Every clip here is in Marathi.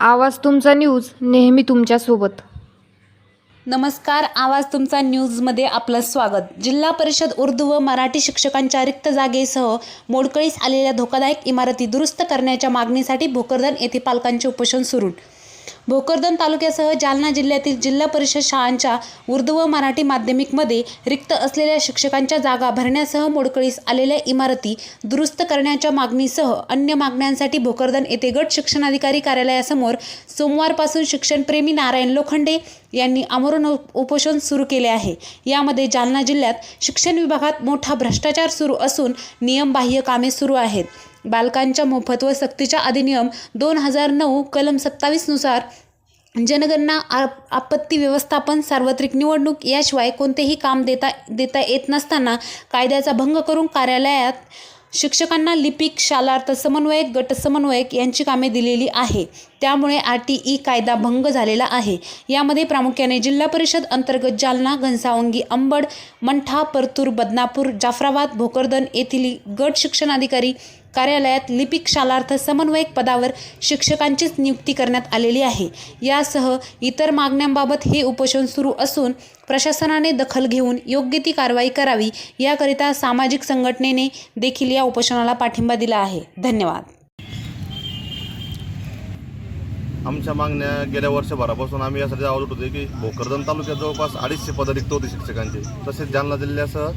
आवाज तुमचा न्यूज नेहमी तुमच्यासोबत. नमस्कार आवाज तुमचा न्यूजमध्ये आपलं स्वागत. जिल्हा परिषद उर्दू व मराठी शिक्षकांच्या रिक्त जागेसह मोडकळीस आलेल्या धोकादायक इमारती दुरुस्त करण्याच्या मागणीसाठी भोकरदन येथे पालकांचे उपोषण सुरू. भोकरदन तालुक्यासह जालना जिल्ह्यातील जिल्हा परिषद शाळांच्या उर्दू व मराठी माध्यमिकमध्ये रिक्त असलेल्या शिक्षकांच्या जागा भरण्यासह मोडकळीस आलेल्या इमारती दुरुस्त करण्याच्या मागणीसह अन्य मागण्यांसाठी भोकरदन येथे गट शिक्षणाधिकारी कार्यालयासमोर सोमवारपासून शिक्षणप्रेमी नारायण लोखंडे यांनी आमरण उपोषण सुरू केले आहे. यामध्ये जालना जिल्ह्यात शिक्षण विभागात मोठा भ्रष्टाचार सुरू असून नियमबाह्य कामे सुरू आहेत. बालकांच्या मोफत व सक्तीच्या अधिनियम दोन हजार नऊ कलम सत्तावीसनुसार जनगणना आपत्ती व्यवस्थापन सार्वत्रिक निवडणूक याशिवाय कोणतेही काम देता देता येत नसताना कायद्याचा भंग करून कार्यालयात शिक्षकांना लिपिक शालार्थ समन्वयक गट समन्वयक यांची कामे दिलेली आहे. त्यामुळे आर टी ई कायदा भंग झालेला आहे. यामध्ये प्रामुख्याने जिल्हा परिषद अंतर्गत जालना घनसावंगी अंबड मंठा परतूर बदनापूर जाफराबाद भोकरदन येथील गट शिक्षणाधिकारी कार्यालयात लिपिक शालार्थ समन्वयक पदावर शिक्षकांचीच नियुक्ती करण्यात आलेली आहे. यासह इतर मागण्यांबाबत हे उपोषण सुरू असून प्रशासनाने दखल घेऊन योग्य ती कारवाई करावी याकरिता सामाजिक संघटनेने देखील या उपोषणाला पाठिंबा दिला आहे. धन्यवाद. आमच्या मागण्या गेल्या वर्षभरापासून आम्ही यासाठी आवाज उठवतोय की भोकरदन तालुक्यात जवळपास अडीचशे पदं रिक्त होती शिक्षकांची. तसेच जालना जिल्ह्यासह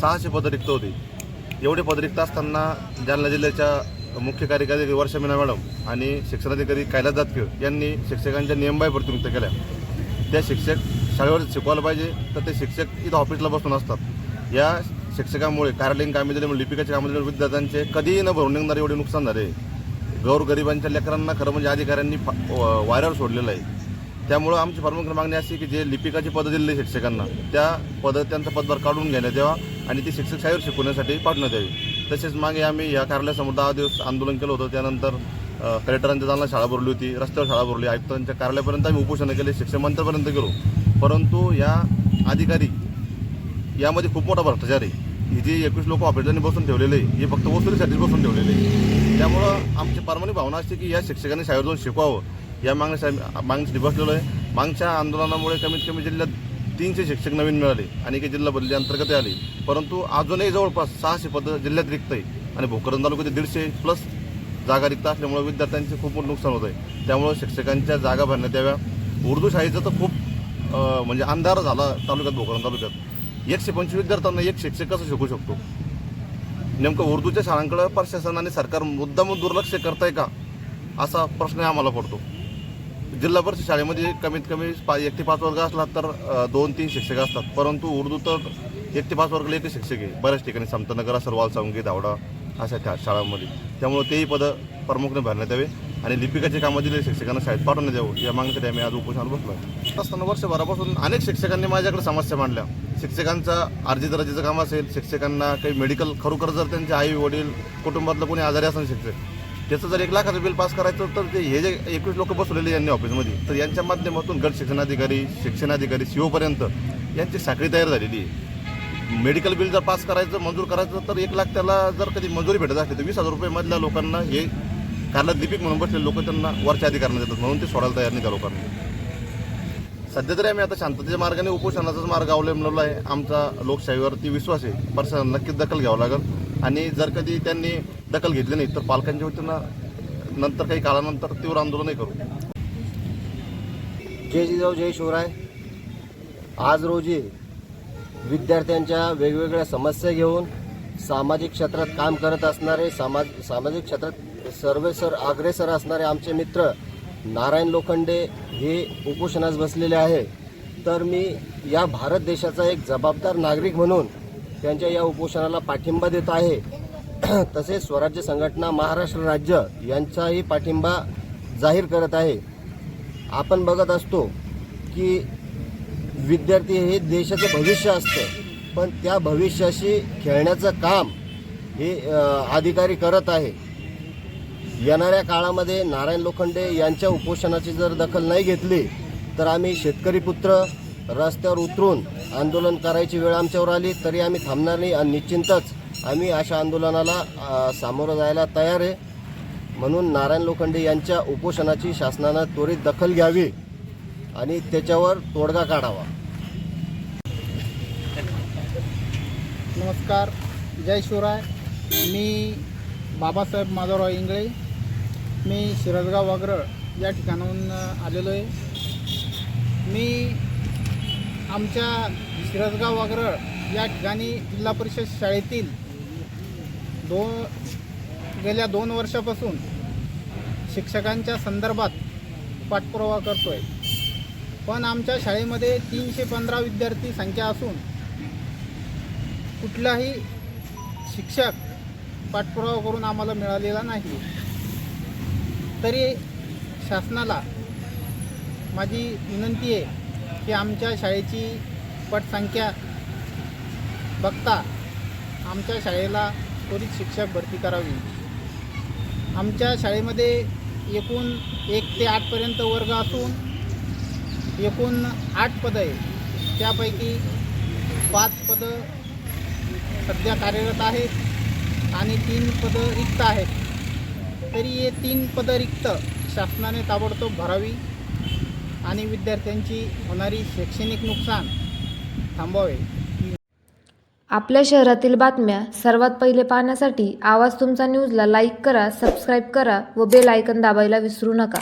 सहाशे पदं रिक्त होती. एवढे पदरिक्त असताना जालना जिल्ह्याच्या मुख्य कार्यकारी वर्षा मीना मॅडम आणि शिक्षणाधिकारी कैलास जातकीर यांनी शिक्षकांच्या नियमबाह्य प्रतिनियुक्त केल्या. त्या शिक्षक शाळेवर शिकवायला पाहिजे तर ते शिक्षक इथं ऑफिसला बसून असतात. या शिक्षकामुळे कार्यालयीन कामे दिल्यामुळे लिपिकाच्या कामे दिल्यामुळे विद्यार्थ्यांचे कधीही न भरून निघणारे एवढे नुकसान झाले. गौरगरिबांच्या लेकरांना खरं म्हणजे अधिकाऱ्यांनी व- वाऱ्यावर सोडलेलं आहे. त्यामुळं आमची प्रमुख मागणी अशी की जे लिपिकाची पदं दिलेली आहे शिक्षकांना त्या पद त्यांचा पदभार काढून घेण्यात तेव्हा आणि ती शिक्षक शाळेवर शिकवण्यासाठी पाठवण्यात यावी. तसेच मागे आम्ही या कार्यालयासमोर दहा दिवस आंदोलन केलं होतं. त्यानंतर कलेक्टरांच्या जालना शाळा भरली होती रस्त्यावर शाळा भरली आयुक्तांच्या कार्यालयापर्यंत आम्ही उपोषणं केले शिक्षण मंत्र्यापर्यंत गेलो. परंतु या अधिकारी यामध्ये खूप मोठा भ्रष्टाचार आहे. ही जी एकवीस लोक ऑफिसांनी बसून ठेवलेले आहे हे फक्त वसुलीसाठीच बसून ठेवलेले आहे. त्यामुळं आमची पारमानिक भावना असते की या शिक्षकांनी शाळेवर जाऊन शिकवावं. या मागण्यासाठी मागणीसाठी बसलेलो आहे. मागच्या आंदोलनामुळे कमीत कमी जिल्ह्यात तीनशे शिक्षक नवीन मिळाले आणि काही जिल्हा बदली अंतर्गत आले. परंतु अजूनही जवळपास सहाशे पदं जिल्ह्यात रिक्त आहे आणि भोकरदन तालुक्यात दीडशे प्लस जागा रिक्त असल्यामुळे विद्यार्थ्यांचे खूप मोठं नुकसान होत आहे. त्यामुळं शिक्षकांच्या जागा भरण्यात याव्या. उर्दू शाळेचं तर खूप म्हणजे अंधार झाला तालुक्यात भोकरदन तालुक्यात. एकशे पंचवीस विद्यार्थ्यांना एक शिक्षक कसं शिकू शकतो? नेमकं उर्दूच्या शाळांकडे प्रशासन आणि सरकार मुद्दामून दुर्लक्ष करताय का? असा प्रश्न आम्हाला पडतो. जिल्हा परिषद शाळेमध्ये कमीत कमी पा एक ते पाच वर्ग असला तर दोन तीन शिक्षक असतात. परंतु उर्दू तर एक ते पाच वर्गाला एकच शिक्षक आहे. बऱ्याच ठिकाणी समतानगर असेल संगीत धावडा अशा त्या शाळांमध्ये. त्यामुळे तेही पदं प्रमुखने भरण्यात यावे आणि लिपिकाचे कामं दिले शिक्षकांना शाळेत पाठवण्यात यावं. या मागणीसाठी आम्ही आज उपोषणाला बसलो असताना वर्षभरापासून अनेक शिक्षकांनी माझ्याकडे समस्या मांडल्या. शिक्षकांचा अर्जी दर्जाचं काम असेल शिक्षकांना काही मेडिकल खरोखर जर त्यांचे आई वडील कुटुंबातलं कोणी आजारी असेल शिक्षक त्याचं जर एक लाखाचं बिल पास करायचं तर ते हे जे एकवीस लोक बसवलेले यांनी ऑफिसमध्ये तर यांच्या माध्यमातून गट शिक्षणाधिकारी शिक्षणाधिकारी सीओपर्यंत यांची साखळी तयार झालेली आहे. मेडिकल बिल जर पास करायचं मंजूर करायचं तर एक लाख त्याला जर कधी मंजुरी भेटत असली तर वीस हजार रुपयेमधल्या लोकांना हे कारला दीपिक म्हणून बसलेले लोक त्यांना वरच्या अधिकारांना देतात म्हणून ते सोडायला तयार नाही त्या लोकांना. सध्या तरी आम्ही आता शांततेच्या मार्गाने उपोषणाचाच मार्ग अवलंबलेला आहे. आमचा लोकशाहीवरती विश्वास आहे. प्रशासन नक्कीच दखल घ्यावं लागेल. आणि जर कधी त्यांनी दखल घेतली नाही तर पालकांच्या वतीनं नंतर काही काळानंतर तीव्र आंदोलनही करू. जय जिजाऊ जय शिवराय. आज रोजी विद्यार्थ्यांच्या वेगवेगळ्या समस्या घेऊन सामाजिक क्षेत्रात काम करत असणारे सामाज सामाजिक क्षेत्रात सर्वेसर अग्रेसर असणारे आमचे मित्र नारायण लोखंडे हे उपोषणास बसलेले आहे. तर मी या भारत देशाचा एक जबाबदार नागरिक म्हणून त्यांच्या या उपोषणाला पाठिंबा देत आहे. तसेच स्वराज्य संघटना महाराष्ट्र राज्य यांचाही पाठिंबा जाहीर करत आहे. आपण बघत असतो की विद्यार्थी हे देशाचं भविष्य असतं. पण त्या भविष्याशी खेळण्याचं काम हे अधिकारी करत आहे. येणाऱ्या काळामध्ये नारायण लोखंडे यांच्या उपोषणाची जर दखल नाही घेतली तर आम्ही शेतकरी पुत्र रस्त्यावर उतरून आंदोलन करायची वेळ आमच्यावर आली तरी आम्ही थांबणार नाही आणि निश्चिंतच आम्ही अशा आंदोलनाला सामोरं जायला तयार आहे. म्हणून नारायण लोखंडे यांच्या उपोषणाची शासनानं त्वरित दखल घ्यावी आणि त्याच्यावर तोडगा काढावा. नमस्कार जय शिवराय. मी बाबासाहेब माधवराव इंगळे. मी शिरसगाव वागरळ या ठिकाणाहून आलेलो आहे. मी आमच्या शिरसगाव वागरळ या ठिकाणी जिल्हा परिषद शाळेतील दोन गेल्या दोन वर्षापासून शिक्षकांच्या संदर्भात पाठपुरावा करतो आहे पण आमच्या शाळेमध्ये तीनशे पंधरा विद्यार्थी संख्या असून कुठलाही शिक्षक पाठपुरावा करून आम्हाला मिळालेला नाही. तरी शासनाला माझी विनंती आहे की आमच्या शाळेची पटसंख्या बघता आमच्या शाळेला त्वरित शिक्षक भरती करावी. आमच्या शाळेमध्ये एकूण एक ते आठपर्यंत वर्ग असून एकूण आठ पदं आहे त्यापैकी पाच पदं सध्या कार्यरत आहेत आणि तीन पदं रिक्त आहेत. तरी हे तीन पदं रिक्त शासनाने ताबडतोब भरावी. आणि विद्यार्थ्यांची होणारी शैक्षणिक नुकसान थांबवावे. आपल्या शहरातील बातम्या सर्वात पहिले पाहण्यासाठी आवाज तुमचा न्यूजला लाईक करा सबस्क्राईब करा व बेल आयकन दाबायला विसरू नका.